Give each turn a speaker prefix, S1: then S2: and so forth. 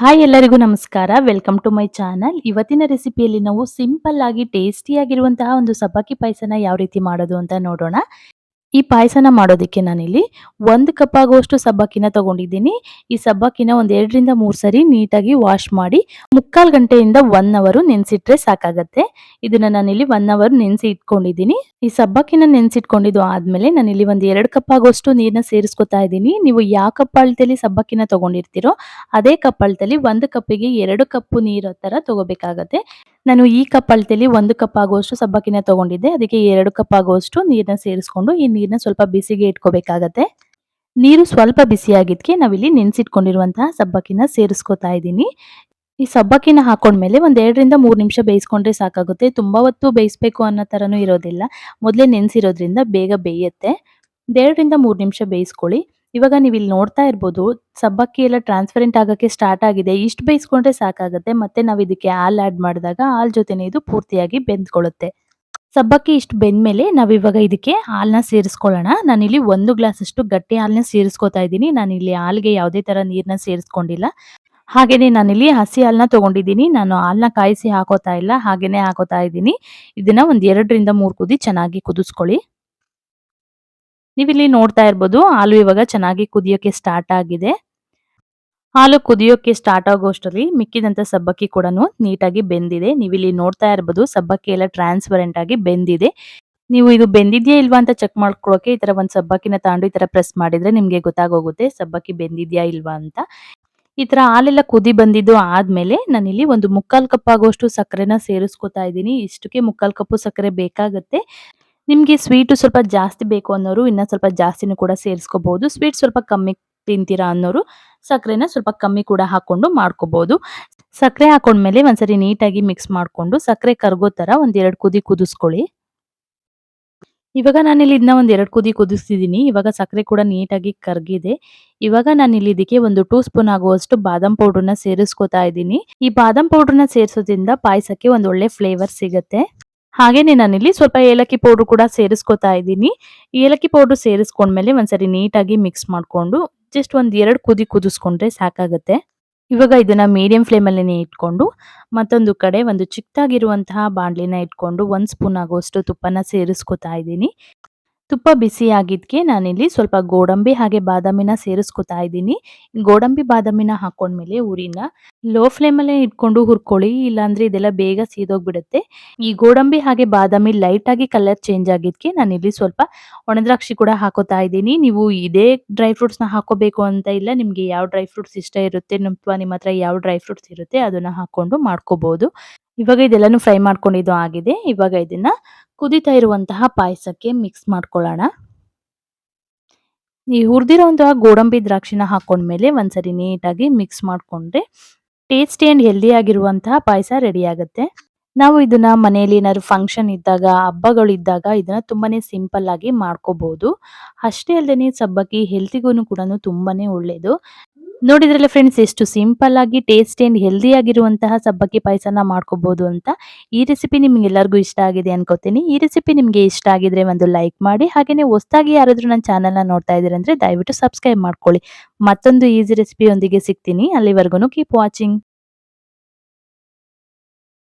S1: Hi ಎಲ್ಲರಿಗೂ ನಮಸ್ಕಾರ. Welcome to my channel ಇವತ್ತಿನ ರೆಸಿಪಿಯಲ್ಲಿ ನಾವು ಸಿಂಪಲ್ ಆಗಿ ಟೇಸ್ಟಿಯಾಗಿರುವಂತಹ ಒಂದು ಸಬ್ಬಕ್ಕಿ ಪಾಯಸನ ಯಾವ ರೀತಿ ಮಾಡೋದು ಅಂತ ನೋಡೋಣ. ಈ ಪಾಯಸನ ಮಾಡೋದಕ್ಕೆ ನಾನಿಲ್ಲಿ ಒಂದು ಕಪ್ ಆಗುವಷ್ಟು ಸಬ್ಬಕ್ಕಿನ ತಗೊಂಡಿದ್ದೀನಿ. ಈ ಸಬ್ಬಕ್ಕಿನ ಒಂದು ಎರಡರಿಂದ ಮೂರು ಸರಿ ನೀಟಾಗಿ ವಾಶ್ ಮಾಡಿ ಮುಕ್ಕಾಲು ಗಂಟೆಯಿಂದ ಒನ್ ಅವರು ನೆನೆಸಿಟ್ರೆ ಸಾಕಾಗತ್ತೆ. ಇದನ್ನ ನಾನಿಲ್ಲಿ ಒನ್ ಅವರ್ ನೆನೆಸಿ ಇಟ್ಕೊಂಡಿದ್ದೀನಿ. ಈ ಸಬ್ಬಕ್ಕಿನ ನೆನೆಸಿಟ್ಕೊಂಡಿದ್ದು ಆದಮೇಲೆ ನಾನಿಲ್ಲಿ ಒಂದು ಎರಡು ಕಪ್ ಆಗುವಷ್ಟು ನೀರನ್ನ ಸೇರಿಸ್ಕೊತಾ ಇದ್ದೀನಿ. ನೀವು ಯಾವ ಕಪ್ ಅಳತೆಯಲ್ಲಿ ಸಬ್ಬಕ್ಕಿನ ತಗೊಂಡಿರ್ತೀರೋ ಅದೇ ಕಪ್ ಅಳತೆಯಲ್ಲಿ ಒಂದು ಕಪ್ಪಿಗೆ ಎರಡು ಕಪ್ಪು ನೀರು ಥರ ತಗೋಬೇಕಾಗತ್ತೆ. ನಾನು ಈ ಕಪ್ ಅಳತೆಯಲ್ಲಿ ಒಂದು ಕಪ್ ಆಗುವಷ್ಟು ಸಬ್ಬಕ್ಕಿನ ತಗೊಂಡಿದ್ದೆ. ಅದಕ್ಕೆ ಎರಡು ಕಪ್ ಆಗುವಷ್ಟು ನೀರನ್ನ ಸೇರಿಸ್ಕೊಂಡು ಈ ನೀರನ್ನ ಸ್ವಲ್ಪ ಬಿಸಿಗೆ ಇಟ್ಕೋಬೇಕಾಗತ್ತೆ. ನೀರು ಸ್ವಲ್ಪ ಬಿಸಿಯಾಗಿದ್ದಕ್ಕೆ ನಾವಿಲ್ಲಿ ನೆನ್ಸಿಟ್ಕೊಂಡಿರುವಂತಹ ಸಬ್ಬಕ್ಕಿನ ಸೇರಿಸ್ಕೊತಾ ಇದ್ದೀನಿ. ಈ ಸಬ್ಬಕ್ಕಿನ ಹಾಕೊಂಡ್ಮೇಲೆ ಒಂದ್ ಎರಡರಿಂದ ಮೂರು ನಿಮಿಷ ಬೇಯಿಸ್ಕೊಂಡ್ರೆ ಸಾಕಾಗುತ್ತೆ. ತುಂಬಾ ಹೊತ್ತು ಬೇಯಿಸ್ಬೇಕು ಅನ್ನೋ ತರನು ಇರೋದಿಲ್ಲ. ಮೊದಲೇ ನೆನ್ಸಿರೋದ್ರಿಂದ ಬೇಗ ಬೇಯುತ್ತೆ. ಎರಡರಿಂದ ಮೂರು ನಿಮಿಷ ಬೇಯಿಸ್ಕೊಳ್ಳಿ. ಇವಾಗ ನೀವು ಇಲ್ಲಿ ನೋಡ್ತಾ ಇರ್ಬೋದು, ಸಬ್ಬಕ್ಕಿ ಎಲ್ಲ ಟ್ರಾನ್ಸ್ಪರೆಂಟ್ ಆಗೋಕ್ಕೆ ಸ್ಟಾರ್ಟ್ ಆಗಿದೆ. ಇಷ್ಟು ಬೇಯಿಸ್ಕೊಂಡ್ರೆ ಸಾಕಾಗುತ್ತೆ, ಮತ್ತೆ ನಾವು ಇದಕ್ಕೆ ಹಾಲ್ ಆಡ್ ಮಾಡಿದಾಗ ಹಾಲ್ ಜೊತೆನೆ ಇದು ಪೂರ್ತಿಯಾಗಿ ಬೆಂದ್ಕೊಳ್ಳುತ್ತೆ. ಸಬ್ಬಕ್ಕಿ ಇಷ್ಟು ಬೆಂದ್ಮೇಲೆ ನಾವು ಇವಾಗ ಇದಕ್ಕೆ ಹಾಲನ್ನ ಸೇರಿಸ್ಕೊಳ್ಳೋಣ. ನಾನಿಲ್ಲಿ ಒಂದು ಗ್ಲಾಸ್ ಅಷ್ಟು ಗಟ್ಟಿ ಹಾಲನ್ನ ಸೇರಿಸ್ಕೊತಾ ಇದ್ದೀನಿ. ನಾನಿಲ್ಲಿ ಹಾಲಿಗೆ ಯಾವುದೇ ಥರ ನೀರನ್ನ ಸೇರಿಸ್ಕೊಂಡಿಲ್ಲ. ಹಾಗೆಯೇ ನಾನಿಲ್ಲಿ ಹಸಿ ಹಾಲನ್ನ ತೊಗೊಂಡಿದ್ದೀನಿ. ನಾನು ಹಾಲನ್ನ ಕಾಯಿಸಿ ಹಾಕೋತಾ ಇಲ್ಲ ಹಾಗೆಯೇ ಹಾಕೋತಾ ಇದ್ದೀನಿ. ಇದನ್ನ ಒಂದು ಎರಡರಿಂದ ಮೂರು ಕುದಿ ಚೆನ್ನಾಗಿ ಕುದಿಸ್ಕೊಳ್ಳಿ. ನೀವಿಲ್ಲಿ ನೋಡ್ತಾ ಇರ್ಬೋದು, ಹಾಲು ಇವಾಗ ಚೆನ್ನಾಗಿ ಕುದಿಯೋಕೆ ಸ್ಟಾರ್ಟ್ ಆಗಿದೆ. ಹಾಲು ಕುದಿಯೋಕೆ ಸ್ಟಾರ್ಟ್ ಆಗೋಷ್ಟರಲ್ಲಿ ಮಿಕ್ಕಿದಂತ ಸಬ್ಬಕ್ಕಿ ಕೂಡ ನೀಟಾಗಿ ಬೆಂದಿದೆ. ನೀವಿಲ್ಲಿ ನೋಡ್ತಾ ಇರ್ಬೋದು, ಸಬ್ಬಕ್ಕಿ ಎಲ್ಲ ಟ್ರಾನ್ಸ್ಪರೆಂಟ್ ಆಗಿ ಬೆಂದಿದೆ. ನೀವು ಇದು ಬೆಂದಿದ್ಯಾ ಇಲ್ವಾ ಅಂತ ಚೆಕ್ ಮಾಡ್ಕೊಳ್ಳೋಕೆ ಈ ತರ ಒಂದು ಸಬ್ಬಕ್ಕಿನ ತಾಂಡು ಈ ತರ ಪ್ರೆಸ್ ಮಾಡಿದ್ರೆ ನಿಮ್ಗೆ ಗೊತ್ತಾಗೋಗುತ್ತೆ, ಸಬ್ಬಕ್ಕಿ ಬೆಂದಿದ್ಯಾ ಇಲ್ವಾ ಅಂತ. ಈ ತರ ಹಾಲೆಲ್ಲ ಕುದಿ ಬಂದಿದ್ದು ಆದ್ಮೇಲೆ ನಾನಿಲ್ಲಿ ಒಂದು ಮುಕ್ಕಾಲ್ ಕಪ್ ಆಗುವಷ್ಟು ಸಕ್ಕರೆನ ಸೇರಿಸ್ಕೊತಾ ಇದ್ದೀನಿ. ಇಷ್ಟಕ್ಕೆ ಮುಕ್ಕಾಲ್ ಕಪ್ಪು ಸಕ್ಕರೆ ಬೇಕಾಗುತ್ತೆ. ನಿಮ್ಗೆ ಸ್ವೀಟು ಸ್ವಲ್ಪ ಜಾಸ್ತಿ ಬೇಕು ಅನ್ನೋರು ಇನ್ನ ಸ್ವಲ್ಪ ಜಾಸ್ತಿನೂ ಕೂಡ ಸೇರಿಸ್ಕೋಬಹುದು ಸ್ವೀಟ್ ಸ್ವಲ್ಪ ಕಮ್ಮಿ ತಿಂತೀರಾ ಅನ್ನೋರು ಸಕ್ಕರೆನ ಸ್ವಲ್ಪ ಕಮ್ಮಿ ಕೂಡ ಹಾಕೊಂಡು ಮಾಡ್ಕೋಬಹುದು ಸಕ್ಕರೆ ಹಾಕೊಂಡ್ಮೇಲೆ ಒಂದ್ಸರಿ ನೀಟಾಗಿ ಮಿಕ್ಸ್ ಮಾಡ್ಕೊಂಡು ಸಕ್ಕರೆ ಕರ್ಗೋ ತರ ಒಂದೆರಡು ಕುದಿ ಕುದಿಸ್ಕೊಳ್ಳಿ. ಇವಾಗ ನಾನಿಲ್ಲಿ ಇದನ್ನ ಒಂದ್ ಎರಡು ಕುದಿ ಕುದಿಸ್ತಿದ್ದೀನಿ ಇವಾಗ ಸಕ್ಕರೆ ಕೂಡ ನೀಟಾಗಿ ಕರ್ಗಿದೆ. ಇವಾಗ ನಾನು ಇಲ್ಲಿ ಇದಕ್ಕೆ ಒಂದು ಟೂ ಸ್ಪೂನ್ ಆಗುವಷ್ಟು ಬಾದಾಮ್ ಪೌಡ್ರನ್ನ ಸೇರಿಸ್ಕೊತಾ ಇದ್ದೀನಿ ಈ ಬಾದಾಮ್ ಪೌಡ್ರನ್ನ ಸೇರಿಸೋದ್ರಿಂದ ಪಾಯಸಕ್ಕೆ ಒಂದು ಒಳ್ಳೆ ಫ್ಲೇವರ್ ಸಿಗುತ್ತೆ. ಹಾಗೇನೆ ನಾನಿಲ್ಲಿ ಸ್ವಲ್ಪ ಏಲಕ್ಕಿ ಪೌಡ್ರ್ ಕೂಡ ಸೇರಿಸ್ಕೊತಾ ಇದ್ದೀನಿ. ಏಲಕ್ಕಿ ಪೌಡರ್ ಸೇರಿಸ್ಕೊಂಡ್ಮೇಲೆ ಒಂದ್ಸರಿ ನೀಟಾಗಿ ಮಿಕ್ಸ್ ಮಾಡ್ಕೊಂಡು ಜಸ್ಟ್ ಒಂದು ಎರಡು ಕುದಿ ಕುದಿಸ್ಕೊಂಡ್ರೆ ಸಾಕಾಗುತ್ತೆ. ಇವಾಗ ಇದನ್ನ ಮೀಡಿಯಂ ಫ್ಲೇಮಲ್ಲಿ ಇಟ್ಕೊಂಡು ಮತ್ತೊಂದು ಕಡೆ ಒಂದು ಚಿಕ್ಕದಾಗಿರುವಂತಹ ಬಾಣಲಿನ ಇಟ್ಕೊಂಡು ಒಂದು ಸ್ಪೂನ್ ಆಗುವಷ್ಟು ತುಪ್ಪನ ಸೇರಿಸ್ಕೊತಾ ಇದ್ದೀನಿ. ತುಪ್ಪ ಬಿಸಿ ಆಗಿದ್ಕೆ ನಾನಿಲ್ಲಿ ಸ್ವಲ್ಪ ಗೋಡಂಬಿ ಹಾಗೆ ಬಾದಾಮಿನ ಸೇರಿಸ್ಕೊತಾ ಇದ್ದೀನಿ. ಗೋಡಂಬಿ ಬಾದಾಮಿನ ಹಾಕೊಂಡ್ಮೇಲೆ ಉರಿನ ಲೋ ಫ್ಲೇಮಲ್ಲೇ ಇಟ್ಕೊಂಡು ಹುರ್ಕೊಳ್ಳಿ, ಇಲ್ಲಾಂದ್ರೆ ಇದೆಲ್ಲ ಬೇಗ ಸೀದೋಗ್ಬಿಡುತ್ತೆ. ಈ ಗೋಡಂಬಿ ಹಾಗೆ ಬಾದಾಮಿ ಲೈಟ್ ಆಗಿ ಕಲರ್ ಚೇಂಜ್ ಆಗಿದ್ದಕ್ಕೆ ನಾನಿಲ್ಲಿ ಸ್ವಲ್ಪ ಒಣದ್ರಾಕ್ಷಿ ಕೂಡ ಹಾಕೋತಾ ಇದ್ದೀನಿ. ನೀವು ಇದೇ ಡ್ರೈ ಫ್ರೂಟ್ಸ್ನ ಹಾಕೋಬೇಕು ಅಂತ ಇಲ್ಲ, ನಿಮಗೆ ಯಾವ ಡ್ರೈ ಫ್ರೂಟ್ಸ್ ಇಷ್ಟ ಇರುತ್ತೆ ಅಥವಾ ನಿಮ್ಮ ಹತ್ರ ಯಾವ ಡ್ರೈ ಫ್ರೂಟ್ಸ್ ಇರುತ್ತೆ ಅದನ್ನ ಹಾಕೊಂಡು ಮಾಡ್ಕೋಬಹುದು ಇವಾಗ ಇದೆಲ್ಲಾನು ಫ್ರೈ ಮಾಡ್ಕೊಂಡಿದ್ದು ಆಗಿದೆ. ಇವಾಗ ಇದನ್ನ ಕುದಿತಾ ಇರುವಂತಹ ಪಾಯಸಕ್ಕೆ ಮಿಕ್ಸ್ ಮಾಡ್ಕೊಳ್ಳೋಣ. ಈ ಹುರಿದಿರುವಂತಹ ಗೋಡಂಬಿ ದ್ರಾಕ್ಷಿನ ಹಾಕೊಂಡ್ಮೇಲೆ ಒಂದ್ಸರಿ ನೀಟಾಗಿ ಮಿಕ್ಸ್ ಮಾಡ್ಕೊಂಡ್ರೆ ಟೇಸ್ಟಿ ಅಂಡ್ ಹೆಲ್ದಿ ಆಗಿರುವಂತಹ ಪಾಯಸ ರೆಡಿ ಆಗುತ್ತೆ. ನಾವು ಇದನ್ನ ಮನೆಯಲ್ಲಿ ಏನಾದ್ರು ಫಂಕ್ಷನ್ ಇದ್ದಾಗ ಹಬ್ಬಗಳು ಇದ್ದಾಗ ಇದನ್ನ ತುಂಬಾನೇ ಸಿಂಪಲ್ ಆಗಿ ಮಾಡ್ಕೋಬಹುದು ಅಷ್ಟೇ ಅಲ್ಲದೆ ಸಬ್ಬಕ್ಕಿ ಹೆಲ್ತಿಗೂ ಕೂಡ ತುಂಬಾನೇ ಒಳ್ಳೇದು. ನೋಡಿದ್ರಲ್ಲ ಫ್ರೆಂಡ್ಸ್ ಎಷ್ಟು ಸಿಂಪಲ್ ಆಗಿ ಟೇಸ್ಟಿ ಆ್ಯಂಡ್ ಹೆಲ್ದಿ ಆಗಿರುವಂತಹ ಸಬ್ಬಕ್ಕಿ ಪಾಯಸನ ಮಾಡ್ಕೋಬಹುದು ಅಂತ ಈ ರೆಸಿಪಿ ನಿಮ್ಗೆ ಎಲ್ಲರಿಗೂ ಇಷ್ಟ ಆಗಿದೆ ಅನ್ಕೋತೀನಿ. ಈ ರೆಸಿಪಿ ನಿಮಗೆ ಇಷ್ಟ ಆಗಿದ್ರೆ ಒಂದು ಲೈಕ್ ಮಾಡಿ ಹಾಗೆಯೇ ಹೊಸದಾಗಿ ಯಾರಾದರೂ ನನ್ನ ಚಾನಲ್ನ ನೋಡ್ತಾ ಇದ್ದೀರಾ ಅಂದ್ರೆ ದಯವಿಟ್ಟು ಸಬ್ಸ್ಕ್ರೈಬ್ ಮಾಡ್ಕೊಳ್ಳಿ. ಮತ್ತೊಂದು ಈಸಿ ರೆಸಿಪಿಯೊಂದಿಗೆ ಸಿಗ್ತೀನಿ. ಅಲ್ಲಿವರೆಗೂ ಕೀಪ್ ವಾಚಿಂಗ್